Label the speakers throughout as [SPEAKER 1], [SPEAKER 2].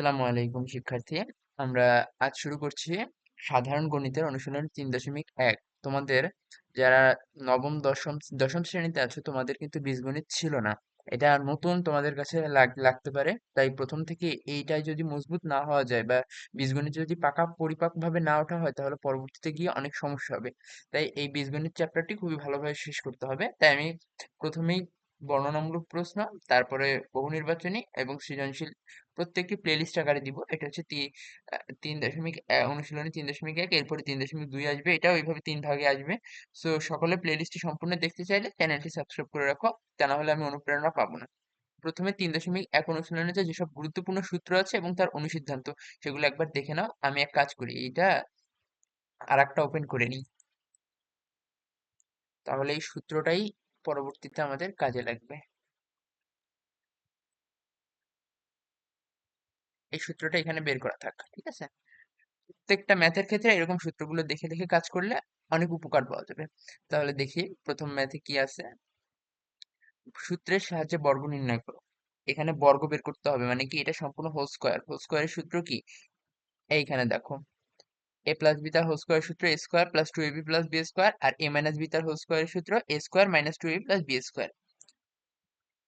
[SPEAKER 1] আসসালামু আলাইকুম শিক্ষার্থী। আমরা আজ শুরু করছি সাধারণ গণিতের অনুশীলন তিন দশমিক এক। তোমাদের যারা নবম, দশম দশম শ্রেণীতে আছো, তোমাদের কিন্তু বীজগণিত ছিল না। এটা নতুন তোমাদের কাছে লাগ- লাগতে পারে। তাই প্রথম থেকে এইটাই যদি মজবুত না হওয়া যায় বা বীজগণিত যদি পাকা পরিপাকভাবে না ওঠা হয়, তাহলে পরবর্তীতে গিয়ে অনেক সমস্যা হবে। তাই এই বীজগণিত চ্যাপ্টারটি খুবই ভালোভাবে শেষ করতে হবে। তাই আমি প্রথমেই বর্ণনামূলক প্রশ্ন, তারপরে বহু নির্বাচনী এবং সৃজনশীল প্রত্যেকটি প্লেলিস্ট আকারে দিব। এটা হচ্ছে তিন দশমিক অনুশীলনী তিন দশমিক এক, এরপরে তিন দশমিক দুই আসবে। এটাও এইভাবে তিন ভাগে আসবে। সো সকলে প্লেলিস্টটি সম্পূর্ণ দেখতে চাইলে চ্যানেলটি সাবস্ক্রাইব করে রাখো, তা না হলে আমি অনুপ্রেরণা পাবো না। প্রথমে তিন দশমিক এক অনুশীলনীতে যেসব গুরুত্বপূর্ণ সূত্র আছে এবং তার অনুসিদ্ধান্ত, সেগুলো একবার দেখে নাও। আমি এক কাজ করি এটা আর একটা ওপেন করে নিই। তাহলে এই সূত্রটাই পরবর্তীতে আমাদের কাজে লাগবে। এই সূত্রটা এখানে বের করা থাক, ঠিক আছে? প্রত্যেকটা ম্যাথের ক্ষেত্রে এরকম সূত্রগুলো দেখে দেখে কাজ করলে অনেক উপকার পাওয়া যাবে। তাহলে দেখি প্রথম ম্যাথে কি আছে। সূত্রের সাহায্যে বর্গ নির্ণয় করো। এখানে বর্গ বের করতে হবে মানে কি এটা সম্পূর্ণ হোল স্কোয়ার হোল স্কোয়ারের সূত্র কি? এইখানে দেখো। এ প্লাস বি তার হোল স্কোয়ার সূত্র A square plus two A B plus B square R A minus B তার হোল স্কোয়ারের সূত্র A square minus two A B plus B square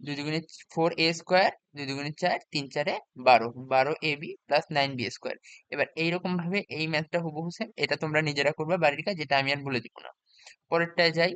[SPEAKER 1] দুই দুগুণে ফোর এ স্কোয়ার দুই দুগুণে চার, তিন চারে বারো বারো A B plus nine B square এবার এইরকম ভাবে এই ম্যাথটা হুবহু সেম এটা তোমরা নিজেরা করবে বাড়ির কাজ, যেটা আমি আর বলে দিব না। পরেরটায় যাই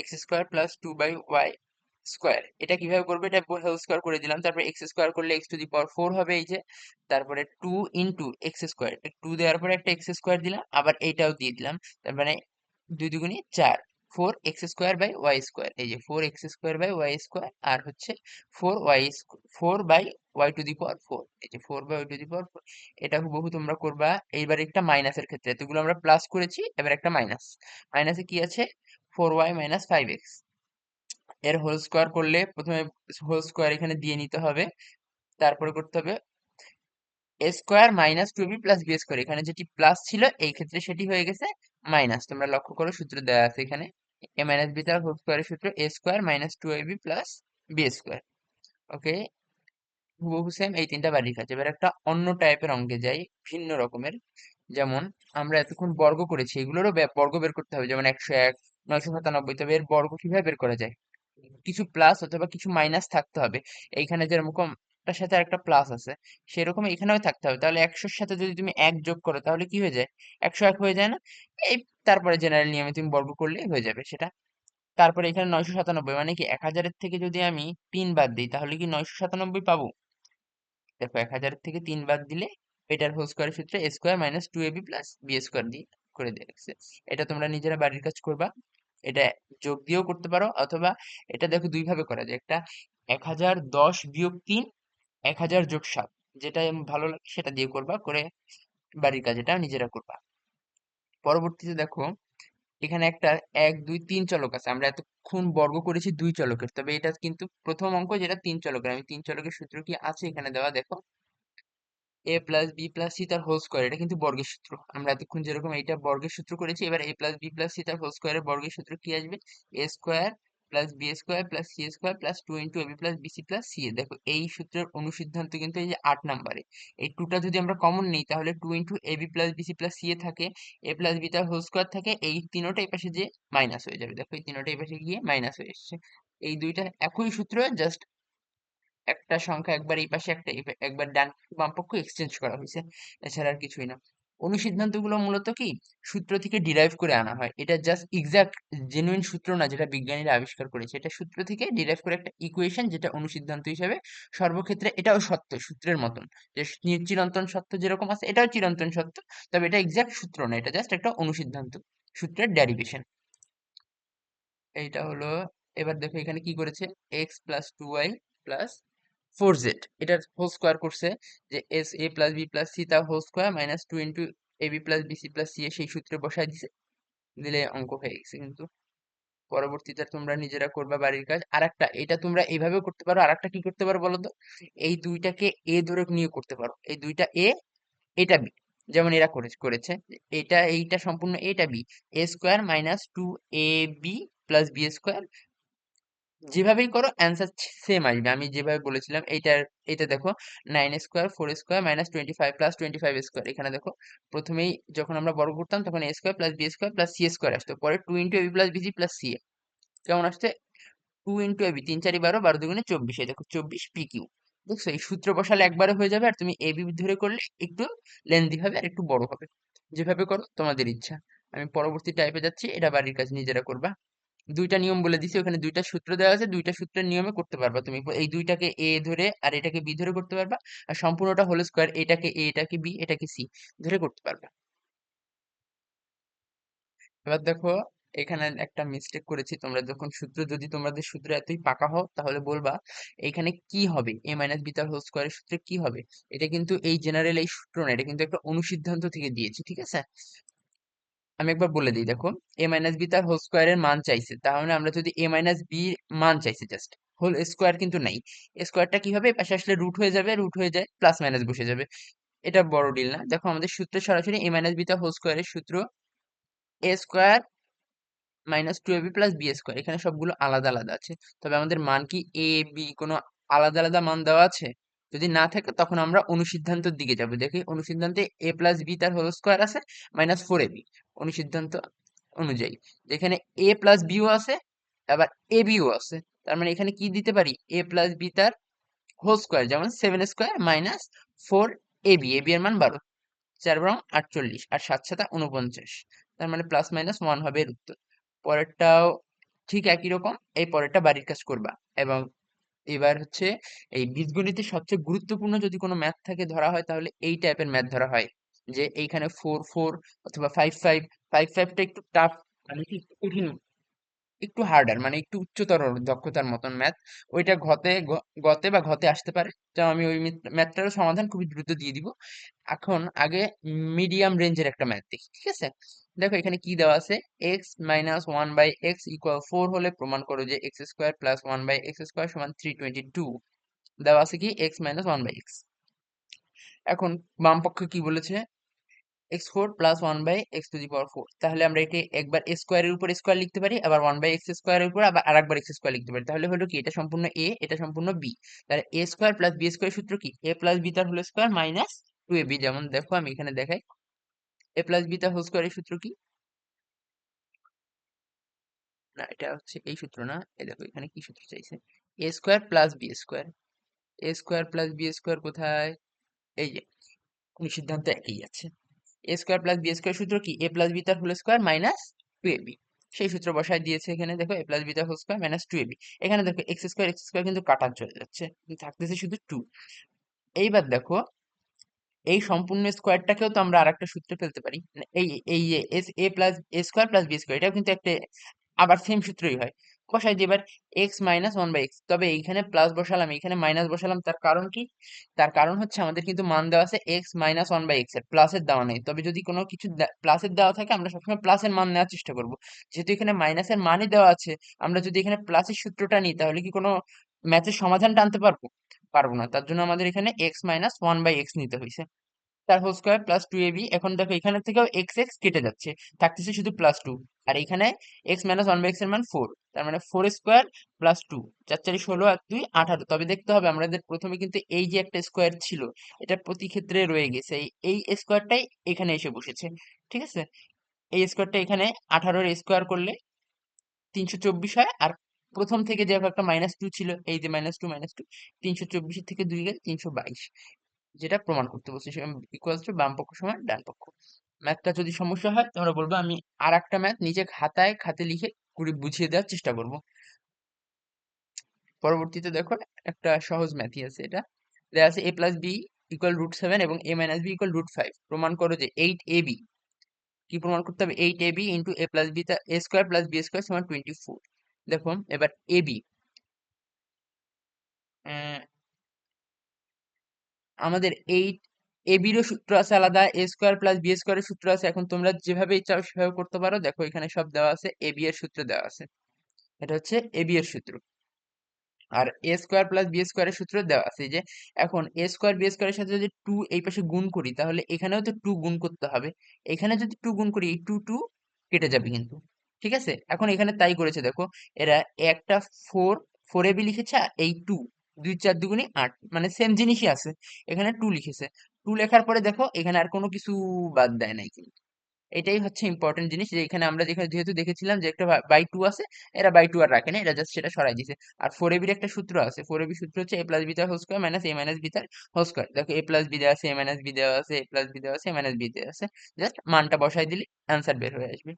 [SPEAKER 1] X square plus two by Y square এটা কীভাবে করবে? এটা হোল স্কোয়ার করে দিলাম। তারপরে এক্স স্কোয়ার করলে X to the power four হবে এই যে। তারপরে two into X square two দেওয়ার পরে একটা এক্স স্কোয়ার দিলাম। আবার এইটাও দিয়ে দিলাম। তার মানে দুই দুগুণে চার। Four X square by Y square এই যে four X square by Y square আর হচ্ছে four Y four by Y to the power four এই যে four by Y to the power four এটা হুবহু তোমরা করবা। এইবার একটা মাইনাসের ক্ষেত্রে। এতগুলো আমরা প্লাস করেছি। এবার একটা মাইনাস মাইনাসে কি আছে? Four Y minus five X এর হোল স্কোয়ার করলে প্রথমে হোল স্কোয়ার এখানে দিয়ে নিতে হবে। তারপরে করতে হবে A square minus two B plus B square এখানে যেটি প্লাস ছিল, এই ক্ষেত্রে সেটি হয়ে গেছে মাইনাস তোমরা লক্ষ্য করো সূত্র দেওয়া আছে এখানে। এ মাইনাস বি তার হোল স্কোয়ারের সূত্র A square minus two B plus B square okay হুবহু সেম এই তিনটা বাড়ির কাছে এবার একটা অন্য টাইপের অঙ্কে যাই, ভিন্ন রকমের। যেমন আমরা এতক্ষণ বর্গ করেছি, এগুলোরও বর্গ বের করতে হবে। যেমন একশো এক, নয়শো সাতানব্বই। তবে এর বর্গ কীভাবে বের করা যায়? কিছু প্লাস অথবা কিছু মাইনাস থাকতে হবে। এইখানে যেরকম একটার সাথে একটা প্লাস আছে সেরকম এখানেও থাকতে হবে। তাহলে একশোর সাথে যদি তুমি এক যোগ করো, তাহলে কি হয়ে যায়? একশো এক হয়ে যায় না? এই তারপরে জেনারেল নিয়মে তুমি বর্গ করলেই হয়ে যাবে সেটা। তারপরে এখানে নয়শো সাতানব্বই মানে কি এক হাজারের থেকে যদি আমি তিন বাদ দিই, তাহলে কি নয়শো সাতানব্বই পাবো? দেখো, এক হাজারের থেকে তিন বাদ দিলে এটার হোল স্কোয়ারের সূত্রে A square minus two AB plus B square দিয়ে করে দিয়ে রাখছে। এটা তোমরা নিজেরা বাড়ির কাজ করবা। এটা যোগ দিয়েও করতে পারো। অথবা এটা দেখো দুই ভাবে করা যায়। একটা এক হাজার দশ বিয়োগ তিন, এক হাজার যোগ সাত। যেটা ভালো লাগে সেটা দিয়ে করবা। করে বাড়ির কাজ এটা নিজেরা করবা। পরবর্তীতে দেখো, এখানে একটা এক, দুই, তিন চলক আছে। আমরা এতক্ষণ বর্গ করেছি দুই চলকের। তবে এটা কিন্তু প্রথম অঙ্ক যেটা তিন চলকের। আমি তিন চলকের সূত্র কি আছে এখানে দেওয়া দেখো। A plus B plus C তার হোল স্কোয়ার এটা কিন্তু বর্গের সূত্র। আমরা এতক্ষণ যেরকম এইটা বর্গের সূত্র করেছি, এবার A plus B plus C তার হোল স্কোয়ারের বর্গের সূত্র কি আসবে? A square plus B square plus C square plus two into AB plus BC plus C A দেখো, এই সূত্রের অনুসিদ্ধান্ত কিন্তু এই যে আট নাম্বারে এই টুটা যদি আমরা কমন নিই, তাহলে two into AB plus BC plus C A থাকে এ প্লাস বি তার হোল স্কোয়ার থাকে, এই তিনোটা এই পাশে যে মাইনাস হয়ে যাবে। দেখো, এই তিনোটা এই পাশে গিয়ে মাইনাস হয়ে এসছে। এই দুইটা একই সূত্র জাস্ট একটা সংখ্যা একবার এই পাশে, একটা একবার ডান বাম পক্ষ এক্সচেঞ্জ করা হয়েছে। এছাড়া আর কিছুই না। অনুসিদ্ধান্তগুলো মূলত কি? সূত্র থেকে ডিরাইভ করে আনা হয়। এটা জাস্ট এক্সাক্ট জেনুইন সূত্র না যেটা বিজ্ঞানীরা আবিষ্কার করেছে। এটা সূত্র থেকে ডিরাইভ করে একটা ইকুয়েশন যেটা অনুসিদ্ধান্ত হিসেবে সর্বক্ষেত্রে এটাও সত্য, সূত্রের মতন। যে চিরন্তন সত্য যেরকম আছে, এটাও চিরন্তন সত্য। তবে এটা এক্সাক্ট সূত্র না, এটা জাস্ট একটা অনুসিদ্ধান্ত সূত্রের ডেরিভেশন এইটা হলো, এবার দেখো এখানে কি করেছে? X plus two Y plus four Z. এটার হোল স্কোয়ার করছে যে as A plus B plus C তার whole square minus two into A B plus B C plus C A সেই সূত্রে বসায় দিছে। দিলে অঙ্ক হয়ে গেছে কিন্তু। পরবর্তীতে তোমরা নিজেরা করবা বাড়ির কাজ। আর একটা এটা তোমরা এইভাবে করতে পারো। আর একটা কি করতে পারো বলো তো এই দুইটাকে এ ধরে নিয়ে করতে পারো। এই দুইটা এ এটা বি যেমন এরা করে, করেছে। এটা, এইটা সম্পূর্ণ এটা B A square minus two A B plus B square যেভাবেই করো অ্যান্সার সেম আসবে। আমি যেভাবে বলেছিলাম, এইটার এটা দেখো nine square four square minus twenty five plus twenty five square এখানে দেখো, প্রথমেই যখন আমরা বর্গ করতাম, তখন A square plus B square plus C square আসতো। পরে two into AB plus BC plus C কেমন আসছে? টু ইন্টু এবি তিন চারি বারো বারো দুগুণে চব্বিশ। এই দেখো, চব্বিশ পি কিউ দেখছ এই সূত্র বসালে একবারে হয়ে যাবে, আর তুমি এ এবি ধরে করলে একটু লেন্দি হবে, আর একটু বড় হবে। যেভাবে করো, তোমাদের ইচ্ছা। আমি পরবর্তী টাইপে যাচ্ছি, এটা বাড়ির কাজ, নিজেরা করবা। দুইটা নিয়ম বলে দিছি। ওখানে দুইটা সূত্র দেওয়া আছে। দুইটা সূত্রের নিয়মে করতে পারবা তুমি। এই দুইটাকে এ ধরে আর এটাকে বি ধরে করতে পারবা। আর সম্পূর্ণটা হোল স্কোয়ার এটাকে এ এটাকে বি এটাকে সি ধরে করতে পারবা। এবার দেখো, এখানে একটা মিস্টেক করেছি তোমরা। যখন সূত্র, যদি তোমাদের সূত্র এতই পাকা হও, তাহলে বলবা, এখানে কি হবে? এ মাইনাস বি তার হোল স্কোয়ারের সূত্রে কি হবে? এটা কিন্তু এই জেনারেল এই সূত্র না, এটা কিন্তু একটা অনুসিদ্ধান্ত থেকে দিয়েছি, ঠিক আছে? আমি একবার বলে দিই দেখো এ মাইনাস বি তার হোল স্কোয়ারের মান চাইছে। তাহলে আমরা যদি এ মাইনাস বি মান চাইছে জাস্ট হোল স্কোয়ার কিন্তু নাই। স্কোয়ারটা কি পাশে আসলে রুট হয়ে যাবে রুট হয়ে যায় প্লাস মাইনাস বসে যাবে। এটা বড় ডিল না। দেখো, আমাদের সূত্র সরাসরি এ মাইনাস বি তার হোল স্কোয়ারের সূত্র A square minus two A B plus B square এখানে সবগুলো আলাদা আলাদা আছে। তবে আমাদের মান কি? এ বি কোনো আলাদা আলাদা মান দেওয়া আছে? যদি না থাকে তখন আমরা অনুসিদ্ধান্তের দিকে যাব। দেখি অনুসিদ্ধান্তে এ প্লাস বি তার হোল স্কোয়ার আছে মাইনাস ফোর এ বি অনুসিদ্ধান্ত অনুযায়ী। যেখানে এ প্লাস বিও আছে, আবার এ বিও আছে। তার মানে এখানে কি দিতে পারি? এ প্লাস বি তার হোল স্কোয়ার যেমন seven square minus four A B A B এর মান বারো। চার বরং আটচল্লিশ। আর সাত সাতা উনপঞ্চাশ তার মানে প্লাস মাইনাস ওয়ান হবে এর উত্তর। পরেরটাও ঠিক একই রকম। এই পরেরটা বাড়ির কাজ করবা। এবং এবার হচ্ছে এই বীজগণিতের সবচেয়ে গুরুত্বপূর্ণ যদি কোনো ম্যাথ থাকে ধরা হয় তাহলে এই টাইপের ম্যাথ ধরা হয়। যে এইখানে ফোর ফোর অথবা ফাইভ ফাইভ ফাইভ ফাইভটা একটু টাফ মানে একটু কঠিন, একটু হার্ডার মানে একটু উচ্চতর দক্ষতার মতন ম্যাথ ওইটা ঘতে গতে বা ঘতে আসতে পারে। তো আমি ওই ম্যাথটারও সমাধান খুবই দ্রুত দিয়ে দিব। এখন আগে মিডিয়াম রেঞ্জের একটা ম্যাথ দেখি, ঠিক আছে? দেখো এখানে কি দেওয়া আছে? X minus one by X equal four হলে প্রমাণ করো যে X square plus one by X square সমান থ্রি টোয়েন্টি টু দেওয়া আছে কি? X minus one by X এখন বাম পক্ষে কি বলেছে? X four plus one by X to the power four তাহলে আমরা এটি একবার স্কোয়ারের উপর স্কোয়ার লিখতে পারি, আবার ওয়ান বাই এক্স স্কোয়ারের উপর আবার আরেকবার এক্স স্কোয়ার লিখতে পারি। তাহলে হলো কি? এটা সম্পূর্ণ এ এটা সম্পূর্ণ বি তাহলে A square plus B square সূত্র কি? এ প্লাস বি তার whole square minus two A B যেমন দেখো আমি এখানে দেখাই। এ প্লাস বি তার হোল স্কোয়ারের সূত্র কি? না, এটা হচ্ছে এই সূত্র না। এই দেখো, এখানে কি সূত্র চাইছে? A square plus B square A square plus B square কোথায়? এই যে সিদ্ধান্ত একই আছে। A square plus B square সূত্র কি? এ প্লাস বি তার whole square minus two A B সেই সূত্র বসায় দিয়েছে এখানে, দেখো এ প্লাস বি তার whole square minus two A B এখানে দেখো এক্স স্কোয়ার এক্স স্কোয়ার কিন্তু কাটা চলে যাচ্ছে। থাকতেছে শুধু টু এইবার দেখো এই সম্পূর্ণ স্কোয়ারটাকেও তো আমরা আরেকটা সূত্রে ফেলতে পারি। মানে এই এই S, A plus A square plus B square, এটাও কিন্তু একটা আবার সেম সূত্রই হয়। বসাই দিই এবার X minus one by X তবে এইখানে প্লাস বসালাম, এইখানে মাইনাস বসালাম, তার কারণ কি? তার কারণ হচ্ছে আমাদের কিন্তু মান দেওয়া আছে এক্স মাইনাস ওয়ান বাই এক্সের প্লাসের দেওয়া নেই। তবে যদি কোনো কিছু প্লাসের দেওয়া থাকে, আমরা সবসময় প্লাসের মান নেওয়ার চেষ্টা করব। যেহেতু এখানে মাইনাসের মানই দেওয়া আছে, আমরা যদি এখানে প্লাসের সূত্রটা নিই, তাহলে কি কোনো ম্যাথের সমাধানটা আনতে পারব? পারব না। তার জন্য আমাদের এখানে X minus one by X নিতে হয়েছে। তার whole square plus two A B এখন দেখো, এখানে থেকেও এক্স এক্স কেটে যাচ্ছে। থাকতেছে শুধু প্লাস টু আর এখানে এক্স মাইনাস ওয়ান বাই এক্সের মান ফোর তার মানে ফোর স্কোয়ার প্লাস টু চার চারি ষোলো আর দুই আঠারো। তবে দেখতে হবে আমাদের প্রথমে কিন্তু এই যে একটা স্কোয়ার ছিল, এটা প্রতি ক্ষেত্রে রয়ে গেছে। এই এই স্কোয়ারটাই এখানে এসে বসেছে। ঠিক আছে? এই স্কোয়ারটা এখানে আঠারোর স্কোয়ার করলে তিনশো চব্বিশ হয় আর প্রথম থেকে যে একটা মাইনাস টু ছিল, এই যে মাইনাস টু মাইনাস টু তিনশো চব্বিশের থেকে দুই গেলে তিনশো বাইশ, যেটা প্রমাণ করতে বলছি। ইকুয়াল টু বাম পক্ষ সমান ডান পক্ষ। ম্যাথটা যদি সমস্যা হয়, তোমরা বলব, আমি আর একটা ম্যাথ নিজে খাতায়, খাতে লিখে করে বুঝিয়ে দেওয়ার চেষ্টা করব। পরবর্তীতে দেখো, একটা সহজ ম্যাথই আছে এটা। দেওয়া আছে A plus B equal root seven এবং A minus B equal root five প্রমাণ করো যে এইট এ বি কি প্রমাণ করতে হবে? Eight A B into A plus B A square plus B square সমান টোয়েন্টি ফোর দেখো এবার এ বি আমাদের এইট এ বিরও সূত্র আছে আলাদা এ স্কোয়ার প্লাস বি স্কোয়ারের সূত্র আছে। এখন তোমরা যেভাবে চাও সেভাবে করতে পারো। দেখো, এখানে সব দেওয়া আছে। এ বি এর সূত্র দেওয়া আছে। এটা হচ্ছে এ বি এর সূত্র। আর এ স্কোয়ার প্লাস বি স্কোয়ারের সূত্র দেওয়া আছে। যে, এখন এ স্কোয়ার বি স্কোয়ারের সাথে যদি টু এই পাশে গুণ করি, তাহলে এখানেও তো টু গুণ করতে হবে। এখানে যদি টু গুণ করি, এই টু টু কেটে যাবে কিন্তু। ঠিক আছে? এখন এখানে তাই করেছে, দেখো। এরা একটা ফোর ফোর এবি লিখেছে এই টু দুই, চার দুগুণি আট। মানে সেম জিনিসই আছে। এখানে টু লিখেছে। টু লেখার পরে দেখো, এখানে আর কোনো কিছু বাদ দেয় নাই কিন্তু। এটাই হচ্ছে ইম্পর্টেন্ট জিনিস যে এখানে আমরা যেখানে, যেহেতু দেখেছিলাম যে একটা বাই টু আছে, এরা বাই টু আর রাখে না এরা জাস্ট সেটা সরাই দিছে আর ফোর এবির একটা সূত্র আছে। ফোর এবি সূত্র হচ্ছে এ প্লাস বি তার whole square minus A minus B তার হোল স্কোয়ার দেখো এ প্লাস বি দেওয়া আছে এ মাইনাস বি দেওয়া আছে এ প্লাস বি দেওয়া আছে এ মাইনাস বি দেওয়া আছে। জাস্ট মানটা বসাই দিলে অ্যান্সার বের হয়ে আসবে।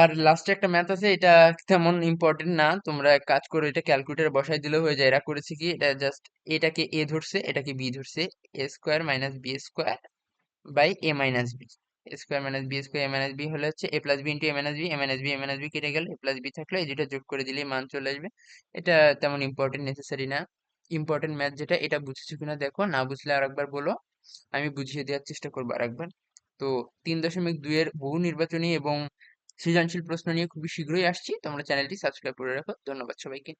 [SPEAKER 1] আর লাস্টে একটা ম্যাথ আছে, এটা তেমন ইম্পর্টেন্ট না। তোমরা কাজ করো, এটা ক্যালকুলেটারে বসাই দিলে হয়ে যায়। এরা করেছে কি, এটা জাস্ট এটাকে এ ধরছে, এটাকে বি ধরছে। A square minus B square by A minus B square minus B square A minus B হলে হচ্ছে A plus B into A minus B A minus B A minus B কেটে গেল। এ plus B থাকলে এই দুটো যোগ করে দিলেই মান চলে আসবে। এটা তেমন ইম্পর্টেন্ট নেসেসারি না। ইম্পর্টেন্ট ম্যাথ যেটা, এটা বুঝেছ কিনা দেখো, না বুঝলে আরেকবার বলো। আমি বুঝিয়ে দেওয়ার চেষ্টা করব আরেকবার। তো তিন দশমিক দুইয়ের বহু নির্বাচনী এবং সৃজনশীল প্রশ্ন নিয়ে খুবই শীঘ্রই আসছি। তোমরা চ্যানেলটি সাবস্ক্রাইব করে রাখো। ধন্যবাদ সবাইকে।